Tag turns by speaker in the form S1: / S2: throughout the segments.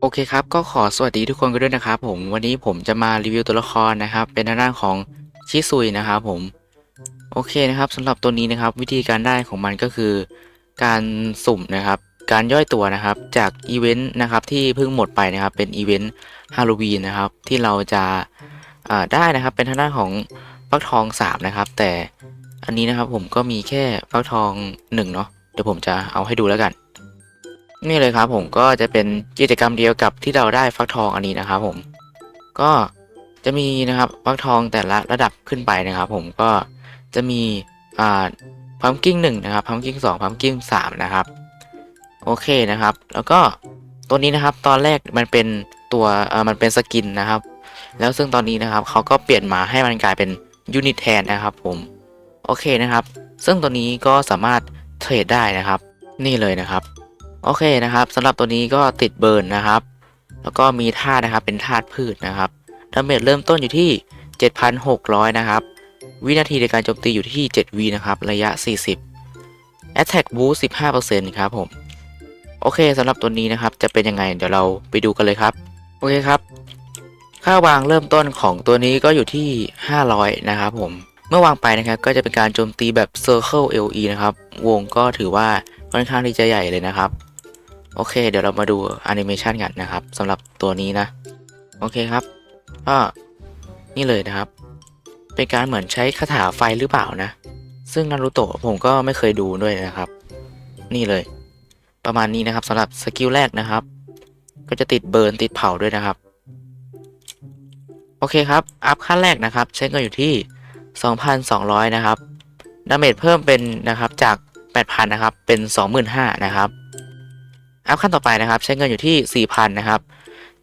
S1: โอเคครับ ก็ขอสวัสดีทุกคนกันด้วยนะครับผมวันนี้ผมจะมารีวิวตัวละครนะครับ เป็นทางด้านของชิซุยนะครับผม โอเคนะครับสำหรับตัวนี้นะครับ วิธีการได้ของมันก็คือ การสุ่มนะครับ การย่อยตัวนะครับ จากอีเวนต์นะครับที่เพิ่งหมดไปนะครับ เป็นอีเวนต์ฮาโลวีนนะครับ ที่เราจะได้นะครับ เป็นทางด้านของฟักทอง3นะครับ แต่อันนี้นะครับผมก็มีแค่ฟักทอง1เนาะเดี๋ยวผมจะเอาให้ดูแล้วกัน นี่เลยครับผมก็จะเป็นกิจกรรมเดียวกับที่เราได้ฟักทองอันนี้นะครับผมก็จะมีนะครับฟักทองแต่ละระดับขึ้นไปนะครับ ผมก็จะมีอ่าพัมกิ้งหนึ่งนะครับพัมกิ้งสองพัมกิ้งสามนะครับโอเคนะครับ แล้วก็ตัวนี้นะครับตอนแรกมันเป็นตัวเอ่อมันเป็นสกินนะครับ แล้วซึ่งตอนนี้นะครับเขาก็เปลี่ยนมาให้มันกลายเป็นยูนิตแทนนะครับ ผมโอเคนะครับ ซึ่งตัวนี้ก็สามารถเทรดได้นะครับ นี่เลยนะครับ โอเคนะครับสำหรับตัวนี้ก็ติดเบิร์นนะครับ แล้วก็มีธาตุนะครับเป็นธาตุพืชนะครับดาเมจเริ่มต้นอยู่ที่ 7,600 นะครับ วินาทีในการโจมตีอยู่ที่ 7วีนะครับ ระยะ 40 Attack Boost 15%ครับผม โอเคสำหรับตัวนี้นะครับ จะเป็นยังไงเดี๋ยวเราไปดูกันเลยครับ โอเคครับ ค่าวางเริ่มต้นของตัวนี้ก็อยู่ที่ 500 นะครับผม เมื่อวางไปนะครับก็จะเป็นการโจมตีแบบ Circle LE นะครับ วงก็ถือว่าค่อนข้างที่จะใหญ่เลยนะครับ โอเค เดี๋ยวเรามาดูแอนิเมชันกันนะครับสำหรับตัวนี้นะ โอเคครับก็นี่เลยนะครับ เป็นการเหมือนใช้คาถาไฟหรือเปล่านะ ซึ่งนารูโตะผมก็ไม่เคยดูด้วยนะครับ นี่เลย ประมาณนี้นะครับสำหรับสกิลแรกนะครับ ก็จะติดเบิร์นติดเผาด้วยนะครับ โอเคครับ อัพขั้นแรกนะครับ ใช้เงินอยู่ที่ 2,200 นะครับดาเมจเพิ่มเป็นนะครับจาก 8,000 นะครับ เป็น 25,000 นะครับ อัพขั้นต่อไปนะครับใช้เงินอยู่ที่ 4,000 นะครับ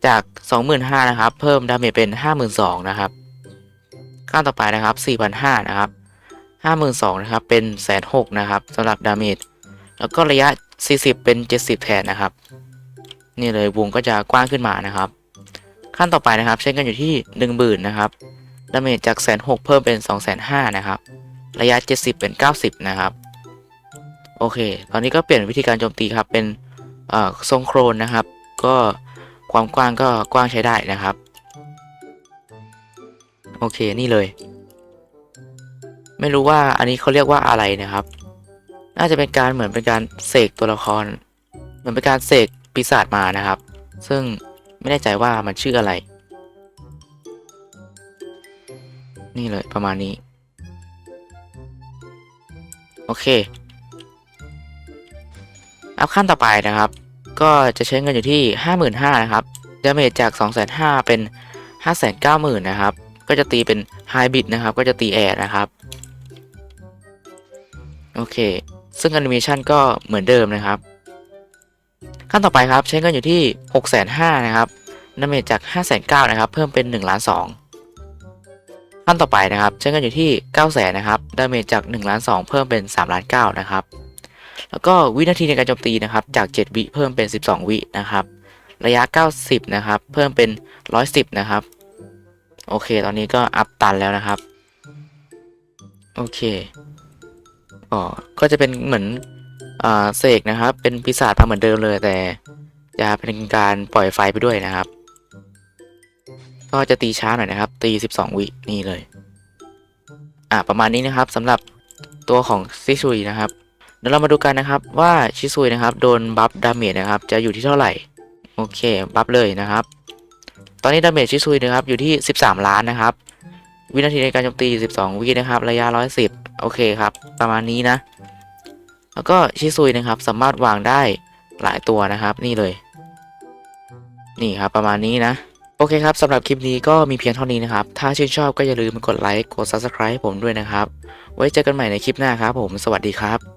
S1: จาก 25,000นะครับ เพิ่มดาเมจเป็น 52,000 นะครับ ขั้นต่อไปนะครับ 4,500 นะครับ 52,000 นะครับ เป็น106,000นะครับสำหรับดาเมจ แล้วก็ระยะ 40 เป็น 70 แทนนะครับ นี่เลยวงก็จะกว้างขึ้นมานะครับ ขั้นต่อไปนะครับ ใช้เงินอยู่ที่ 10,000 นะครับ ดาเมจจาก106,000เพิ่มเป็น 250,000 นะครับ ระยะ 70 เป็น 90 นะครับ โอเค ตอนนี้ก็เปลี่ยนวิธีการโจมตีครับเป็น ทรงโครนนะครับ ก็ความกว้างก็กว้างใช้ได้นะครับ โอเคนี่เลย ไม่รู้ว่าอันนี้เขาเรียกว่าอะไรนะครับ น่าจะเป็นการเหมือนเป็นการเสกตัวละคร เหมือนเป็นการเสกปีศาจมานะครับ ซึ่งไม่แน่ใจว่ามันชื่ออะไร นี่เลยประมาณนี้ โอเค อัพขั้นต่อไปนะครับ ก็จะใช้เงินอยู่ที่ 55,000นะครับดาเมจจาก 2,500เป็น 590,000นะครับ ก็จะตีเป็นไฮบิดนะครับ ก็จะตีแอร์นะครับ โอเค ซึ่งแอนิเมชันก็เหมือนเดิมนะครับ ขั้นต่อไปครับใช้เงินอยู่ที่ 6,500นะครับดาเมจจาก5,900นะครับ เพิ่มเป็น1ล้าน2ขั้นต่อไปนะครับ ใช้เงินอยู่ที่ 900,000นะครับดาเมจจาก1ล้าน2เพิ่มเป็น3ล้าน9นะครับ แล้วก็วินาทีในการโจมตีนะครับ จาก 7 วิเพิ่มเป็น 12 วินะครับ ระยะ 90 นะครับ เพิ่มเป็น 110 นะครับ โอเค ตอนนี้ก็อัพตันแล้วนะครับ โอเคอ๋อก็จะเป็นเหมือนอ่าเสกนะครับ เป็นปีศาจมาเหมือนเดิมเลยแต่จะเป็นการปล่อยไฟไปด้วยนะครับ ก็จะตีช้าหน่อยนะครับ ตี 12 วินี่เลย อ่าประมาณนี้นะครับสำหรับตัวของซิชุยนะครับ ดี๋ยวเรามาดูกันนะครับว่าชิซุยนะครับโดนบัฟดาเมจนะครับจะอยู่ที่เท่าไหร่ โอเคบัฟเลยนะครับ ตอนนี้ดาเมจชิซุยนะครับอยู่ที่ 13 ล้านนะครับ วินาทีในการโจมตี 12 วินะครับ ระยะ 110 โอเคครับ ประมาณนี้นะ แล้วก็ชิซุยนะครับสามารถวางได้หลายตัวนะครับ นี่เลย นี่ครับประมาณนี้นะ โอเคครับสำหรับคลิปนี้ก็มีเพียงเท่านี้นะครับ ถ้าชื่นชอบก็อย่าลืมกดไลค์กด Subscribe ให้ผมด้วยนะครับ ไว้เจอกันใหม่ในคลิปหน้าครับผมสวัสดีครับ